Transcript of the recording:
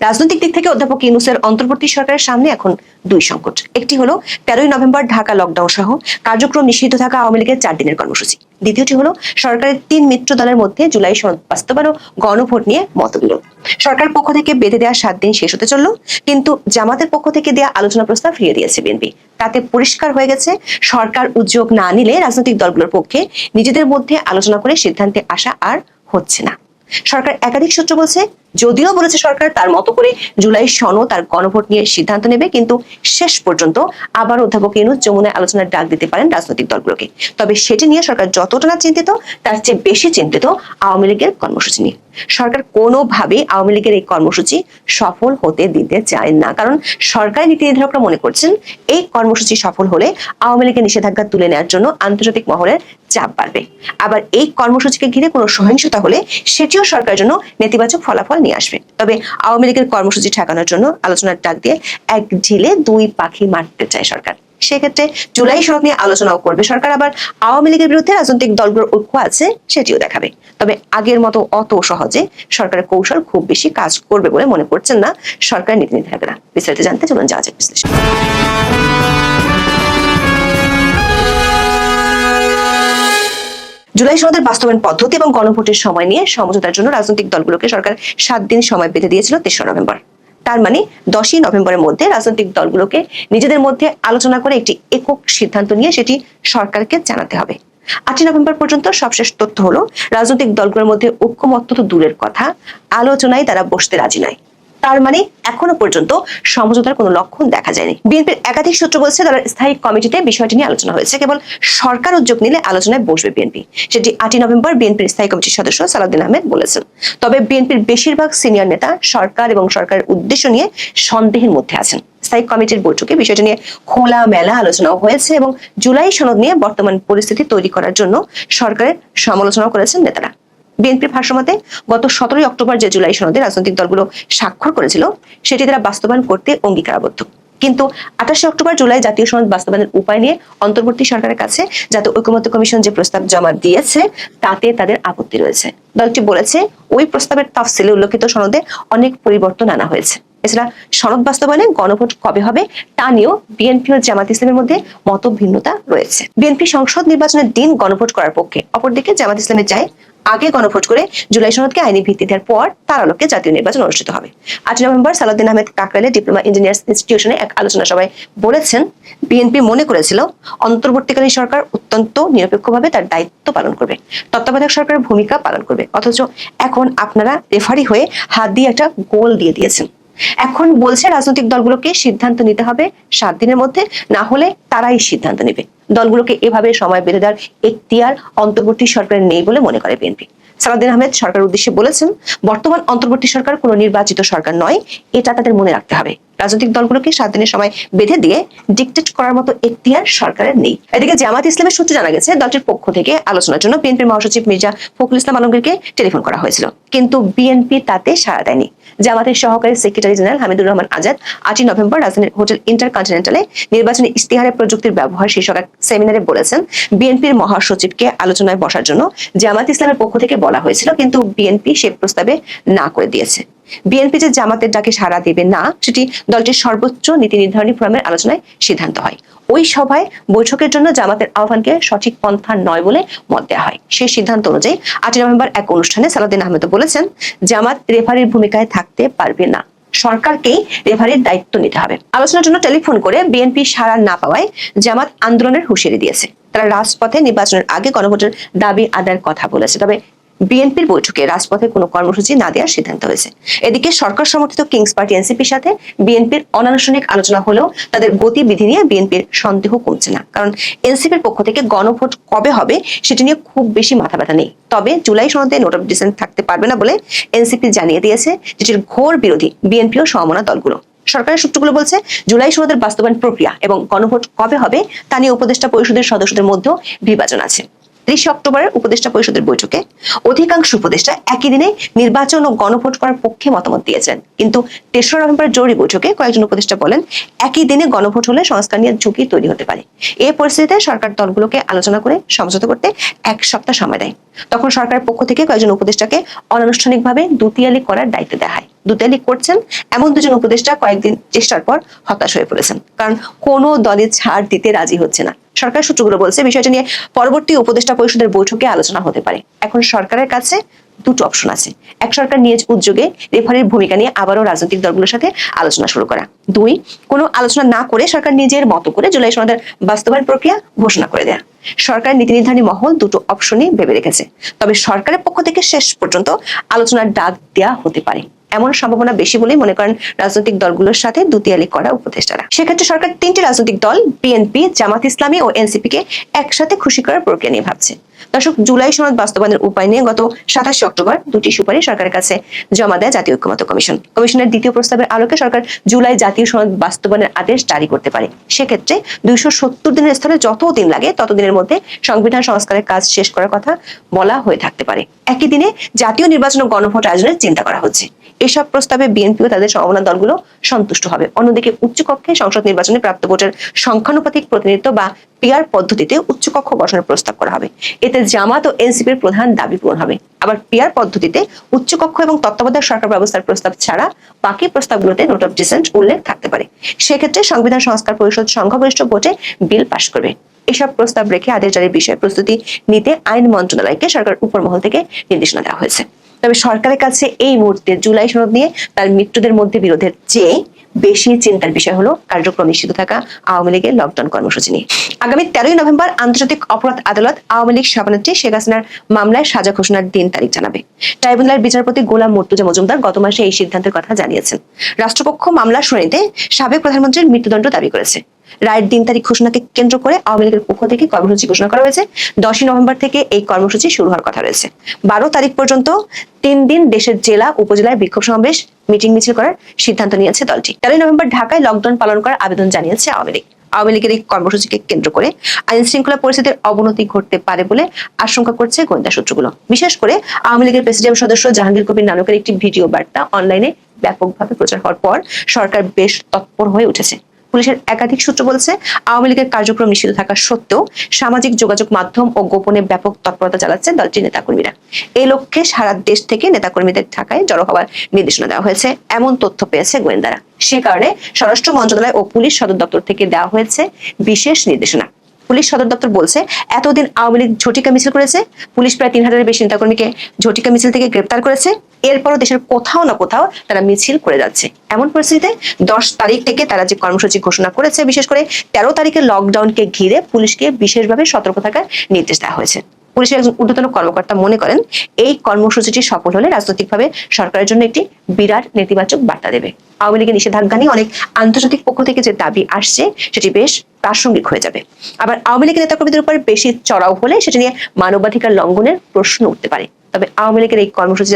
রাজনৈতিক দিক থেকে অধ্যাপক ইউনুসের অন্তর্বর্তী সরকারের সামনে এখন দুই সংকট। একটি হলো, তেরোই নভেম্বর ঢাকা লকডাউন সহ কার্যক্রম নিষিদ্ধ থাকা আওয়ামী লীগের চার দিনের কর্মসূচি। দ্বিতীয়টি হলো, সরকারের তিন মিত্র দলের মধ্যে জুলাই বাস্তবায়ন গণভোট নিয়ে মতবিরোধ। সরকার পক্ষ থেকে বেঁধে দেওয়া সাত দিন শেষ হতে চলল, কিন্তু জামাতের পক্ষ থেকে দেওয়া আলোচনা প্রস্তাব ফিরিয়ে দিয়েছে বিএনপি। তাতে পরিষ্কার হয়ে গেছে, সরকার উদ্যোগ না নিলে রাজনৈতিক দলগুলোর পক্ষে নিজেদের মধ্যে আলোচনা করে সিদ্ধান্তে আসা আর হচ্ছে না। সরকার একাধিক সূত্র বলছে যদিও বলেছে সরকার, তার মতো করে জুলাই সনও তার গণভোট নিয়ে সিদ্ধান্ত নেবে, কিন্তু শেষ পর্যন্ত আবার অধ্যাপক ইউনুস যমুনায় আলোচনার ডাক দিতে পারেন রাজনৈতিক দলগুলোকে। তবে সেটি নিয়ে সরকার যতটা না চিন্তিত, তার চেয়ে বেশি চিন্তিত আওয়ামী লীগের কর্মসূচি নিয়ে। সরকার কোনোভাবেই আওয়ামী লীগের এই কর্মসূচি সফল হতে দিতে চায় না। কারণ সরকারি নীতি নির্ধারকরা মনে করছেন, এই কর্মসূচি সফল হলে আওয়ামী লীগের নিষেধাজ্ঞা তুলে নেওয়ার জন্য আন্তর্জাতিক মহলের চাপ বাড়বে। আবার এই কর্মসূচিকে ঘিরে কোনো সহিংসতা হলে সেটিও সরকারের জন্য নেতিবাচক ফলাফল নিয়ে আসবে। তবে আওয়ামী লীগের কর্মসূচি ঠেকানোর জন্য আলোচনার ডাক দিয়ে এক ঢিলে দুই পাখি মারতে চায় সরকার। সেক্ষেত্রে জুলাই সড়ক নিয়ে আলোচনাও করবে সরকার। আবার আওয়ামী লীগের বিরুদ্ধে রাজনৈতিক দলগুলোর ঐক্য আছে সেটিও দেখাবে। তবে আগের মতো অত সহজে সরকারের কৌশল খুব বেশি কাজ করবে বলে মনে করছেন না সরকার নীতি নির্ধারকরা বিস্তারিত জানতে চলুন যাওয়া যাক বিশ্লেষণ। জুলাই সনদের বাস্তবায়ন পদ্ধতি এবং গণভোটের সময় নিয়ে সমঝোতার জন্য রাজনৈতিক দলগুলোকে সরকার সাত দিন সময় বেঁধে দিয়েছিল তেসরা নভেম্বর। তার মানে দশই নভেম্বরের মধ্যে রাজনৈতিক দলগুলোকে নিজেদের মধ্যে আলোচনা করে একটি একক সিদ্ধান্ত নিয়ে সেটি সরকারকে জানাতে হবে। আটই নভেম্বর পর্যন্ত সবশেষ তথ্য হলো, রাজনৈতিক দলগুলোর মধ্যে ঐক্যমত্য তো দূরের কথা, আলোচনায় তারা বসতে রাজি নয়। তার মানে এখনও পর্যন্ত সমঝোতার কোনো লক্ষণ দেখা যায়নি। বিএনপির একাধিক সূত্র বলছে তারা স্থায়ী কমিটিতে বিষয়টি নিয়ে আলোচনা হয়েছে। কেবল সরকার উদ্যোগ নিলে আলোচনায় বসবে বিএনপি। সেটি আটই নভেম্বর বিএনপির স্থায়ী কমিটির সদস্য সালাউদ্দিন আহমেদ বলেছেন। তবে বিএনপির বেশিরভাগ সিনিয়র নেতা সরকার এবং সরকারের উদ্দেশ্য নিয়ে সন্দেহের মধ্যে আছেন। স্থায়ী কমিটির বৈঠকে বিষয়টি নিয়ে খোলা মেলা আলোচনাও হয়েছে এবং জুলাই সনদ নিয়ে বর্তমান পরিস্থিতি তৈরি করার জন্য সরকারের সমালোচনাও করেছেন নেতারা। বিএনপির ভাষ্যমতে গত সতেরোই অক্টোবর যে জুলাই সনদে রাজনৈতিক দলগুলো স্বাক্ষর করেছিল, সেটি তারা বাস্তবায়ন করতে অঙ্গীকারাবদ্ধ। কিন্তু আঠাশে অক্টোবর জুলাই জাতীয় সনদ বাস্তবায়নের উপায় নিয়ে অন্তর্বর্তী সরকারের কাছে যাতে ঐক্যমত্য কমিশন যে প্রস্তাব জমা দিয়েছে, তাতে তাদের আপত্তি রয়েছে। দলটি বলেছে, ওই প্রস্তাবের তাফসিলে উল্লেখিত সনদে অনেক পরিবর্তন আনা হয়েছে। এছাড়া সনদ বাস্তবায়নে গণভোট কবে হবে তা নিয়েও বিএনপি ও জামাত ইসলামের মধ্যে মত ভিন্নতা রয়েছে। বিএনপি সংসদ নির্বাচনের দিন গণভোট করার পক্ষে। অপরদিকে জামাত ইসলামের চায় আগে গণভোট করে জুলাই সনদকে আইনি ভিত্তি দেওয়ার পর তার আলোকে জাতীয় নির্বাচন অনুষ্ঠিত হবে। আট নভেম্বর সালাউদ্দিন আহমেদ কাকরাইলে ডিপ্লোমা ইঞ্জিনিয়ার্স ইনস্টিটিউশনে এক আলোচনা সভায় বলেছেন, বিএনপি মনে করেছিল অন্তর্বর্তীকালীন সরকার অত্যন্ত নিরপেক্ষভাবে তার দায়িত্ব পালন করবে, তত্ত্বাবধায়ক সরকারের ভূমিকা পালন করবে, অথচ এখন আপনারা রেফারি হয়ে হাত দিয়ে একটা গোল দিয়ে দিয়েছেন। এখন বলছে রাজনৈতিক দলগুলোকে সিদ্ধান্ত নিতে হবে সাত দিনের মধ্যে, না হলে তারাই সিদ্ধান্ত নেবে। দলগুলোকে এভাবে সময় বেঁধে দেওয়ার এখতিয়ার অন্তর্বর্তী সরকারের নেই বলে মনে করে বিএনপি। সালাউদ্দিন আহমেদ সরকার উদ্দেশ্যে বলেছেন, বর্তমান অন্তর্বর্তী সরকার কোন নির্বাচিত সরকার নয়, এটা তাদের মনে রাখতে হবে। রাজনৈতিক দলগুলোকে সাত দিনের সময় বেঁধে দিয়ে ডিকটেট করার মতো এখতিয়ার সরকারের নেই। এদিকে জামাত ইসলামের সূত্রে জানা গেছে, দলটির পক্ষ থেকে আলোচনার জন্য বিএনপির মহাসচিব মির্জা ফখরুল ইসলাম আলমগীরকে টেলিফোন করা হয়েছিল। কিন্তু বিএনপি তাতে সাড়া দেয়নি। জামাতের সহকারী সেক্রেটারি জেনারেল হামিদুর রহমান আজাদ আটই নভেম্বর রাজধানীর হোটেল ইন্টারকন্টিনেন্টালে নির্বাচনী ইস্তিহারে প্রযুক্তির ব্যবহার শীর্ষক এক সেমিনারে বলেছেন, বিএনপির মহাসচিবকে আলোচনায় বসার জন্য জামাত ইসলামের পক্ষ থেকে বলা হয়েছিল, কিন্তু বিএনপি সে প্রস্তাবে না করে দিয়েছে। বিএনপি যে জামাতের ডাকে সাড়া দেবে না, সেটি দলটির সর্বোচ্চ নীতি নির্ধারণী ফোরামের আলোচনায় সিদ্ধান্ত হয়। ওই সভায় বৈঠকের জন্য জামাতের আহ্বানকে সঠিক পন্থা নয় বলে মত দেওয়া হয়। সেই সিদ্ধান্ত অনুযায়ী আটই নভেম্বর এক অনুষ্ঠানে সালাদিন আহমেদ বলেছেন, জামাত রেফারির ভূমিকায় থাকতে পারবে না। সরকারকেই রেফারির দায়িত্ব নিতে হবে। আলোচনার জন্য টেলিফোন করে বিএনপি সাড়া না পাওয়ায় জামাত আন্দোলনের হুঁশিয়ারি দিয়েছে। তারা রাজপথে নির্বাচনের আগে গণভোটের দাবি আদায়ের কথা বলেছে। তবে বিএনপির বৈঠকে রাজপথে কোনো কর্মসূচি না দেওয়ার সিদ্ধান্ত হয়েছে। এদিকে সরকার সমর্থিত কিংস পার্টি এনসিপির সাথে বিএনপির অনানুষ্ঠানিক আলোচনা হলেও তাদের গতিবিধি নিয়ে বিএনপির সন্দেহ কমছে না। কারণ এনসিপির পক্ষ থেকে গণভোট কবে হবে সেটি নিয়ে খুব বেশি মাথা ব্যথা নেই। তবে জুলাই সনদে নোট অফ ডিসেন্ট থাকতে পারবে না বলে এনসিপি জানিয়ে দিয়েছে যেটির ঘোর বিরোধী বিএনপি ও সমমনা দলগুলো। সরকারের সূত্রগুলো বলছে, জুলাই সনদের বাস্তবায়ন প্রক্রিয়া এবং গণভোট কবে হবে তা নিয়ে উপদেষ্টা পরিষদের সদস্যদের মধ্যেও বিভাজন আছে। ত্রিশে অক্টোবরের উপদেষ্টা পরিষদের বৈঠকে অধিকাংশ উপদেষ্টা একই দিনে নির্বাচন ও গণভোট করার পক্ষে মতামত দিয়েছেন। কিন্তু তেসরা নভেম্বরের জরুরি বৈঠকে কয়েকজন উপদেষ্টা বলেন, একই দিনে গণভোট হলে সংস্কার নিয়ে ঝুঁকি তৈরি হতে পারে। এই পরিস্থিতিতে সরকার দলগুলোকে আলোচনা করে সমঝোতা করতে এক সপ্তাহ সময় দেয়। তখন সরকারের পক্ষ থেকে কয়েকজন উপদেষ্টাকে অনানুষ্ঠানিকভাবে দুতিয়ালি করার দায়িত্ব দেওয়া হয়। দুতিয়ালি করছেন এমন দুজন উপদেষ্টা কয়েকদিন চেষ্টার পর হতাশ হয়ে পড়েছেন। কারণ কোনো দলে ছাড় দিতে রাজি হচ্ছে না। সরকার সূত্রগুলো বলছে, বিষয়টা নিয়ে পরবর্তী উপদেষ্টা পরিষদের বৈঠকে আলোচনা হতে পারে। এখন সরকারের কাছে দুটো অপশন আছে। এক সরকার নিজ উদ্যোগে রেফারির ভূমিকা নিয়ে আবারও রাজনৈতিক দলগুলোর সাথে আলোচনা শুরু করা। দুই, কোনো আলোচনা না করে সরকার নিজের মতো করে জুলাই সনদের বাস্তবায়ন প্রক্রিয়া ঘোষণা করে দেয়া। সরকার নীতি নির্ধারণী মহল দুটো অপশনই ভেবে রেখেছে। তবে সরকারের পক্ষ থেকে শেষ পর্যন্ত আলোচনার ডাক দেয়া হতে পারে। এমন সম্ভাবনা বেশি বলেই মনে করেন রাজনৈতিক দলগুলোর সাথে দুতিয়ালি করা উপদেষ্টারা। সেক্ষেত্রে সরকার তিনটি রাজনৈতিক দল বিএনপি জামাত ইসলামী ও এনসিপি কে একসাথে খুশি করার প্রক্রিয়া নিয়ে ভাবছে। দর্শক, জুলাই সনদ বাস্তবায়নের উপায় নিয়ে গত সাতাশে অক্টোবর দুটি সুপারিশ সরকারের কাছে জমা দেয় জাতীয় ঐক্যমত্য কমিশন। কমিশনের দ্বিতীয় প্রস্তাবের আলোকে সরকার জুলাই জাতীয় সনদ বাস্তবায়নের আদেশ জারি করতে পারে। সেক্ষেত্রে দুইশো সত্তর দিনের স্থলে যত দিন লাগে, তত দিনের মধ্যে সংবিধান সংস্কারের কাজ শেষ করার কথা বলা হয়ে থাকতে পারে। একই দিনে জাতীয় নির্বাচন ও গণভোট আয়োজনের চিন্তা করা হচ্ছে। এসব প্রস্তাবে বিএনপি ও তাদের সমমনা দলগুলো সন্তুষ্ট হবে। অন্যদিকে উচ্চকক্ষে সংসদ নির্বাচনে প্রাপ্ত ভোটের সংখ্যানুপাতিক প্রতিনিধিত্ব বা পিয়ার পদ্ধতিতে উচ্চকক্ষ গঠনের প্রস্তাব করা হবে। এতে জামাত ও এনসিপির প্রধান দাবি পূরণ হবে। আবার পিয়ার পদ্ধতিতে উচ্চকক্ষ এবং তত্ত্বাবধায়ক সরকার ব্যবস্থার প্রস্তাব ছাড়া বাকি প্রস্তাবগুলোতে নোট অফ ডিসেন্ট উল্লেখ থাকতে পারে। সেক্ষেত্রে সংবিধান সংস্কার পরিষদ সংখ্যাগরিষ্ঠ ভোটে বিল পাশ করবে। এসব প্রস্তাব রেখে আদেশ জারির বিষয়ে প্রস্তুতি নিতে আইন মন্ত্রণালয়কে সরকার উপর মহল থেকে নির্দেশনা দেওয়া হয়েছে। তবে সরকারের কাছে এই মুহূর্তে জুলাই সনদ নিয়ে তার মৃত্যুদের মধ্যে বিরোধের চেয়ে বেশি চিন্তার বিষয় হলো কার্যক্রম নিষিদ্ধ থাকা আওয়ামী লীগের লকডাউন কর্মসূচি নিয়ে। আগামী তেরোই নভেম্বর আন্তর্জাতিক অপরাধ আদালত আওয়ামী লীগ সভানেত্রী শেখ হাসিনার মামলায় সাজা ঘোষণার দিন তারিখ জানাবে। ট্রাইব্যুনালের বিচারপতি গোলাম মর্তুজা মজুমদার গত মাসে এই সিদ্ধান্তের কথা জানিয়েছেন। রাষ্ট্রপক্ষ মামলার শুনানিতে সাবেক প্রধানমন্ত্রীর মৃত্যুদণ্ড দাবি করেছে। রায়ের দিন তারিখ ঘোষণাকে কেন্দ্র করে আওয়ামী লীগের পক্ষ থেকে কর্মসূচি ঘোষণা করা হয়েছে। দশই নভেম্বর থেকে এই কর্মসূচি শুরু হওয়ার কথা রয়েছে। বারো তারিখ পর্যন্ত তিন দিন দেশের জেলা, উপজেলায় বিক্ষোভ সমাবেশ, মিটিং মিছিল করার সিদ্ধান্ত নিয়েছে দলটি। তেরোই নভেম্বর ঢাকায় লকডাউন পালন করার আবেদন জানিয়েছে আওয়ামী লীগ। আওয়ামী লীগের এই কর্মসূচিকে কেন্দ্র করে আইন শৃঙ্খলা পরিস্থিতির অবনতি ঘটতে পারে বলে আশঙ্কা করছে গোয়েন্দা সূত্রগুলো। বিশেষ করে আওয়ামী লীগের প্রেসিডিয়াম সদস্য জাহাঙ্গীর কবির নানকের একটি ভিডিও বার্তা অনলাইনে ব্যাপকভাবে প্রচার হওয়ার পর সরকার বেশ তৎপর হয়ে উঠেছে। পুলিশের একাধিক সূত্র বলছে, আওয়ামী লীগের কার্যক্রম নিষিদ্ধ থাকা সত্ত্বেও সামাজিক যোগাযোগ মাধ্যম ও গোপনে ব্যাপক তৎপরতা চালাচ্ছে দলটির নেতাকর্মীরা। এই লক্ষ্যে সারা দেশ থেকে নেতাকর্মীদের থাকায় জড়ো হওয়ার নির্দেশনা দেওয়া হয়েছে, এমন তথ্য পেয়েছে গোয়েন্দারা। সে কারণে স্বরাষ্ট্র মন্ত্রণালয় ও পুলিশ সদর দপ্তর থেকে দেওয়া হয়েছে বিশেষ নির্দেশনা। পুলিশ সদর দপ্তর বলছে, এতদিন আওয়ামী লীগ ঝটিকা মিছিল করেছে, পুলিশ প্রায় তিন হাজারের বেশি নেতাকর্মীকে ঝটিকা মিছিল থেকে গ্রেপ্তার করেছে। এরপরও দেশের কোথাও না কোথাও তারা মিছিল করে যাচ্ছে। এমন পরিস্থিতিতে দশ তারিখ থেকে তারা যে কর্মসূচি ঘোষণা করেছে, বিশেষ করে তেরো তারিখের লকডাউনকে ঘিরে পুলিশকে বিশেষভাবে সতর্ক থাকার নির্দেশ দেওয়া হয়েছে। পুলিশের একজন ঊর্ধ্বতন কর্মকর্তা মনে করেন, এই কর্মসূচিটি সফল হলে রাজনৈতিকভাবে সরকারের জন্য একটি বিরাট নেতিবাচক বার্তা দেবে। আওয়ামী লীগের নিষেধাজ্ঞা নিয়ে অনেক আন্তর্জাতিক পক্ষ থেকে যে দাবি আসছে, সেটি বেশ প্রাসঙ্গিক হয়ে যাবে। আবার আওয়ামী লীগের নেতাকর্মীদের উপর বেশি চড়াও হলে সেটি নিয়ে মানবাধিকার লঙ্ঘনের প্রশ্ন উঠতে পারে। তবে আওয়ামী লীগের এই কর্মসূচি